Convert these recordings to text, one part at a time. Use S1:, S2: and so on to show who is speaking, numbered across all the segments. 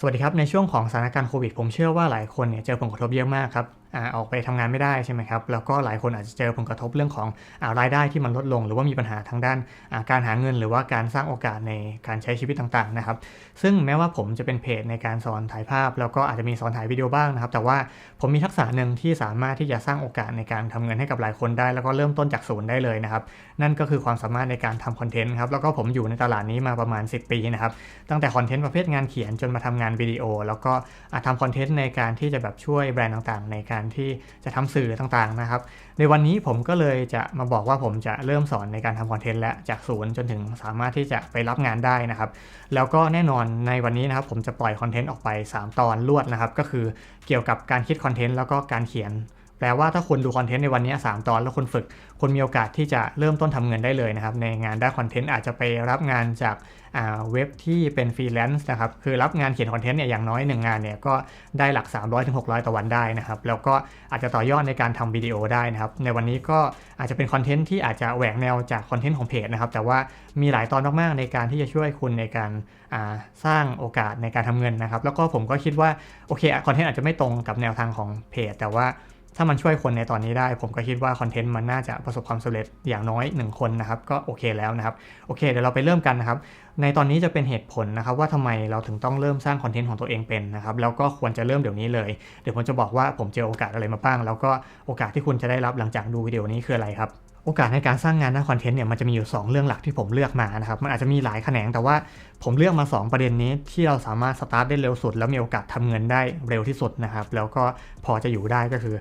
S1: สวัสดีครับ ในช่วงของสถานการณ์โควิดผมเชื่อว่าหลายคนเนี่ยเจอผลกระทบเยอะมากครับอออกไปทำงานไม่ได้ใช่ไหมครับ แล้วก็หลายคนอาจจะเจอผลกระทบเรื่องของอารายได้ที่มันลดลง หรือว่ามีปัญหาทางด้านาการหาเงิน หรือว่าการสร้างโอกาสในการใช้ชีวิตต่างๆนะครับ ซึ่งแม้ว่าผมจะเป็นเพจในการสอนถ่ายภาพ แล้วก็อาจจะมีสอนถ่ายวิดีโอบ้างนะครับ แต่ว่าผมมีทักษะหนึ่งที่สามารถที่จะสร้างโอกาสในการทำเงินให้กับหลายคนได้ แล้วก็เริ่มต้นจากศูนย์ได้เลยนะครับ นั่นก็คือความสามารถในการทำคอนเทนต์ครับ แล้วก็ผมอยู่ในตลาดนี้มาประมาณ 10 ปีนะครับ ตั้งแต่คอนเทนต์ประเภทงานเขียนจนมาทำงานวิดีโอ แล้วก็อะทำคอนเทนต์ในการที่จะแบบช่วยแบรนด์ต่างๆ ในการที่จะทำสื่อต่างๆนะครับ ในวันนี้ผมก็เลยจะมาบอกว่าผมจะเริ่มสอนในการทำคอนเทนต์และจากศูนย์จนถึงสามารถที่จะไปรับงานได้นะครับ แล้วก็แน่นอนในวันนี้นะครับผมจะปล่อยคอนเทนต์ออกไป 3 ตอนรวดนะครับ ก็คือเกี่ยวกับการคิดคอนเทนต์แล้วก็การเขียน แปลว่าถ้าคุณดูคอนเทนต์ในวันนี้ 3 ตอนแล้วคุณฝึกคุณมีโอกาสที่จะเริ่มต้นทำเงินได้เลยนะครับ ในงานด้านคอนเทนต์อาจจะไปรับงานจากาเว็บที่เป็นฟรีแลนซ์นะครับ คือรับงานเขียนคอนเทนต์เนี่ยอย่างน้อย 1 งานเนี่ยก็ได้หลัก 300-600 ต่อวันได้นะครับ แล้วก็อาจจะต่อยอดในการทำวิดีโอได้นะครับ ในวันนี้ก็อาจจะเป็นคอนเทนต์ที่อาจจะแหวกแนวจากคอนเทนต์ของเพจนะครับ แต่ว่ามีหลายตอนมากๆในการที่จะช่วยคุณในการาสร้างโอกาสในการทำเงินนะครับ แล้วก็ผมก็คิดว่าโอเคคอนเทนต์อาจจะไม่ตรงกับแนวทางของเพจแต่ว่า ถ้ามันช่วยคนในตอนนี้ได้ ผมก็คิดว่าคอนเทนต์มันน่าจะประสบความสำเร็จอย่างน้อย 1 คนนะครับ ก็โอเคแล้วนะครับ โอเค เดี๋ยวเราไปเริ่มกันนะครับ ในตอนนี้จะเป็นเหตุผลนะครับ ว่าทำไมเราถึงต้องเริ่มสร้างคอนเทนต์ของตัวเองเป็นนะครับ แล้วก็ควรจะเริ่มเดี๋ยวนี้เลย เดี๋ยวผมจะบอกว่าผมเจอโอกาสอะไรมาบ้าง แล้วก็โอกาสที่คุณจะได้รับหลังจากดูวิดีโอนี้คืออะไรครับโอกาสในการสร้างงานด้านคอนเทนต์เนี่ยมันจะมีอยู่ 2 เรื่องหลักที่ผมเลือกมานะครับมันอาจจะมีหลายแขนงแต่ว่าผมเลือกมา 2 ประเด็นนี้ที่เราสามารถสตาร์ทได้เร็วสุด แล้วมีโอกาสทำเงินได้เร็วที่สุดนะครับแล้วก็พอจะอยู่ได้ก็คือ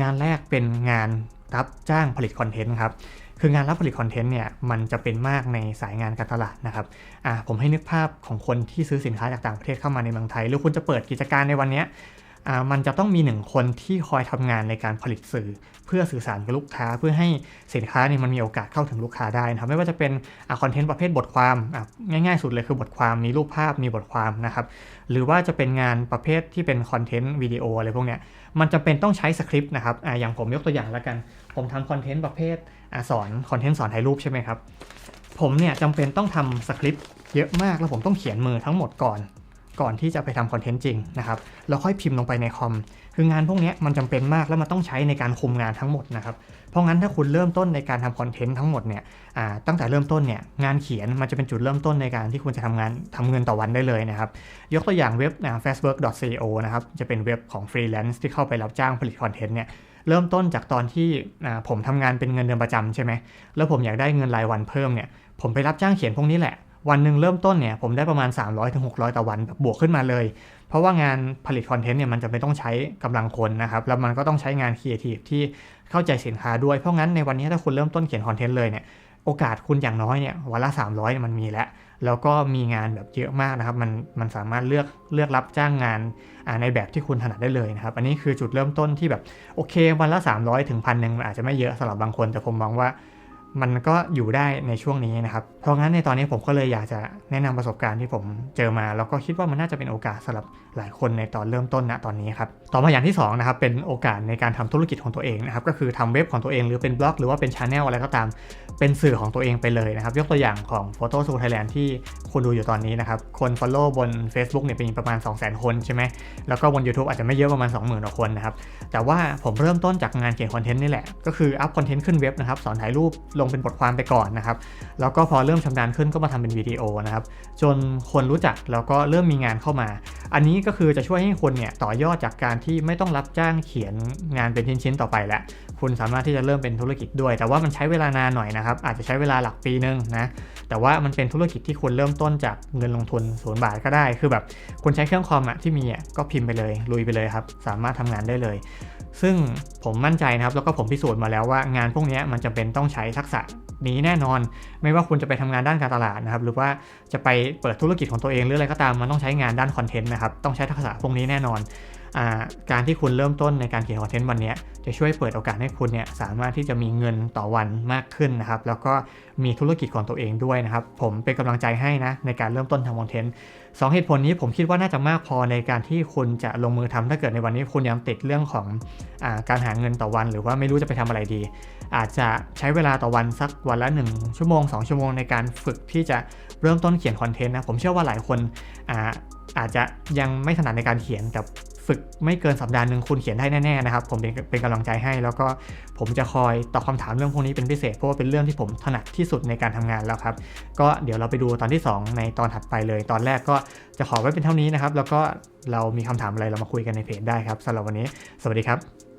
S1: งานแรกเป็นงานรับจ้างผลิตคอนเทนต์ครับ คืองานรับผลิตคอนเทนต์เนี่ยมันจะเป็นมากในสายงานการตลาดนะครับอ่าผมให้นึกภาพของคนที่ซื้อสินค้าจากต่างประเทศเข้ามาในเมืองไทย หรือคุณจะเปิดกิจการในวันเนี้ย มันจะต้องมีหนึ่งคนที่คอยทำงานในการผลิตสื่อ เพื่อสื่อสารกับลูกค้า เพื่อให้สินค้าเนี่ยมันมีโอกาสเข้าถึงลูกค้าได้นะครับไม่ว่าจะเป็นอคอนเทนต์ประเภทบทความง่ายๆสุดเลยคือบทความมีรูปภาพมีบทความนะครับหรือว่าจะเป็นงานประเภทที่เป็นคอนเทนต์วิดีโออะไรพวกเนี้ยมันจำเป็นต้องใช้สคริปต์นะครับออย่างผมยกตัวอย่างแล้วกัน ผมทำคอนเทนต์ประเภทอสอนคอนเทนต์สอนถ่ายรูปใช่ไหมครับผมเนี่ยจำเป็นต้องทำสคริปต์เยอะมากแล้วผมต้องเขียนมือทั้งหมดก่อน ก่อนที่จะไปทำคอนเทนต์จริงนะครับแล้วค่อยพิมพ์ลงไปในคอม คืองานพวกนี้มันจำเป็นมากแล้วมันต้องใช้ในการคุมงานทั้งหมดนะครับ เพราะงั้นถ้าคุณเริ่มต้นในการทำคอนเทนต์ทั้งหมดเนี่ยตั้งแต่เริ่มต้นเนี่ยงานเขียนมันจะเป็นจุดเริ่มต้นในการที่คุณจะทำงานทำเงินต่อวันได้เลยนะครับ ยกตัวอย่างเว็บอ่า fastwork.co นะครับจะเป็นเว็บของฟรีแลนซ์ที่เข้าไปรับจ้างผลิตคอนเทนต์เนี่ยเริ่มต้นจากตอนที่ผมทำงานเป็นเงินเดือนประจำใช่ไหมแล้วผมอยากได้เงินรายวันเพิ่มเนี่ยผมไปรับจ้างเขียนพวกนี้แหละ วันหนึ่งเริ่มต้นเนี่ยผมได้ประมาณ 300-600ต่อวันแบบบวกขึ้นมาเลย เพราะว่างานผลิตคอนเทนต์เนี่ยมันจะไม่ต้องใช้กำลังคนนะครับแล้วมันก็ต้องใช้งานครีเอทีฟที่เข้าใจสินค้าด้วยเพราะงั้นในวันนี้ถ้าคุณเริ่มต้นเขียนคอนเทนต์เลยเนี่ยโอกาสคุณอย่างน้อยเนี่ยวันละ 300เนี่ยมันมีแล้ว แล้วก็มีงานแบบเยอะมากนะครับ มันมันสามารถเลือกเลือกรับจ้างงานในแบบที่คุณถนัดได้เลยนะครับ อันนี้คือจุดเริ่มต้นที่แบบโอเควันละ 300 ถึงพันหนึ่งมันอาจจะไม่เยอะสำหรับบางคน แต่ผมมองว่า มันก็อยู่ได้ในช่วงนี้นะครับ เพราะงั้นในตอนนี้ผมก็เลยอยากจะแนะนำประสบการณ์ที่ผมเจอมา แล้วก็คิดว่ามันน่าจะเป็นโอกาสสำหรับหลายคนในตอนเริ่มต้นณตอนนี้ครับ ต่อมาอย่างที่สองนะครับเป็นโอกาสในการทำธุรกิจของตัวเองนะครับ ก็คือทำเว็บของตัวเองหรือเป็นบล็อก หรือว่าเป็นชาแนลอะไรก็ตาม เป็นสื่อของตัวเองไปเลยนะครับ ยกตัวอย่างของ Photo s o Thailand ที่คุณดูอยู่ตอนนี้นะครับ คน Follow บน Facebook เนี่ยเป็นประมาณ 200,000 คนใช่ไหม แล้วก็บน YouTube อาจจะไม่เยอะประมาณ 20,000กว่าคนนะครับ แต่ว่าผมเริ่มต้นจากงานเขียนคอนเทนต์นี่แหละ ก็คืออัพคอนเทนต์ขึ้นเว็บนะครับ สอนถ่ายรูปลงเป็นบทความไปก่อนนะครับ แล้วก็พอเริ่มชำนาญขึ้นก็มาทำเป็นวิดีโอนะครับ จนคนรู้จักแล้วก็เริ่มมีงานเข้ามา อันนี้ก็คือจะช่วยให้คนเนี่ยต่อยอดจากการที่ไม่ต้องรับจ้างเขียนงานเป็นชิ้นๆต่อไปแล้วคุณสามารถที่จะเริ่มเป็นธุรกิจด้วย แต่ว่ามันใช้เวลานานหน่อยนะครับ อาจจะใช้เวลาหลักปีนึงนะ แต่ว่ามันเป็นธุรกิจที่คุณเริ่มต้นจากเงินลงทุนศูนย์บาทก็ได้ คือแบบคุณใช้เครื่องคอมอะที่มีอะก็พิมพ์ไปเลย ลุยไปเลยครับ สามารถทำงานได้เลย ซึ่งผมมั่นใจนะครับแล้วก็ผมพิสูจน์มาแล้วว่างานพวกนี้มันจำเป็นต้องใช้ทักษะนี้แน่นอน ไม่ว่าคุณจะไปทำงานด้านการตลาดนะครับหรือว่าจะไปเปิดธุรกิจของตัวเองหรืออะไรก็ตามมันต้องใช้งานด้านคอนเทนต์นะครับต้องใช้ทักษะพวกนี้แน่นอน การที่คุณเริ่มต้นในการเขียนคอนเทนต์วันนี้จะช่วยเปิดโอกาสให้คุณเนี่ยสามารถที่จะมีเงินต่อวันมากขึ้นนะครับแล้วก็มีธุรกิจของตัวเองด้วยนะครับผมเป็นกำลังใจให้นะในการเริ่มต้นทำคอนเทนต์สองเหตุผลนี้ผมคิดว่าน่าจะมากพอในการที่คุณจะลงมือทำถ้าเกิดในวันนี้คุณยังติดเรื่องของอาการหาเงินต่อวัน หรือว่าไม่รู้จะไปทำอะไรดี อาจจะใช้เวลาต่อวันสักวันละ 1 ชั่วโมง 2 ชั่วโมงในการฝึกที่จะเริ่มต้นเขียนคอนเทนต์นะผมเชื่อว่าหลายคนอาอาจจะยังไม่ถนัดในการเขียนแต่ ฝึกไม่เกินสัปดาห์หนึ่งคุณเขียนได้แน่ๆนะครับ ผมเป็นเป็นกำลังใจให้ แล้วก็ผมจะคอยตอบคำถามเรื่องพวกนี้เป็นพิเศษเพราะว่าเป็นเรื่องที่ผมถนัดที่สุดในการทำงานแล้วครับ ก็เดี๋ยวเราไปดูตอนที่ 2 ในตอนถัดไปเลย ตอนแรกก็จะขอไว้เป็นเท่านี้นะครับ แล้วก็เรามีคำถามอะไรเรามาคุยกันในเพจได้ครับสำหรับวันนี้ สวัสดีครับ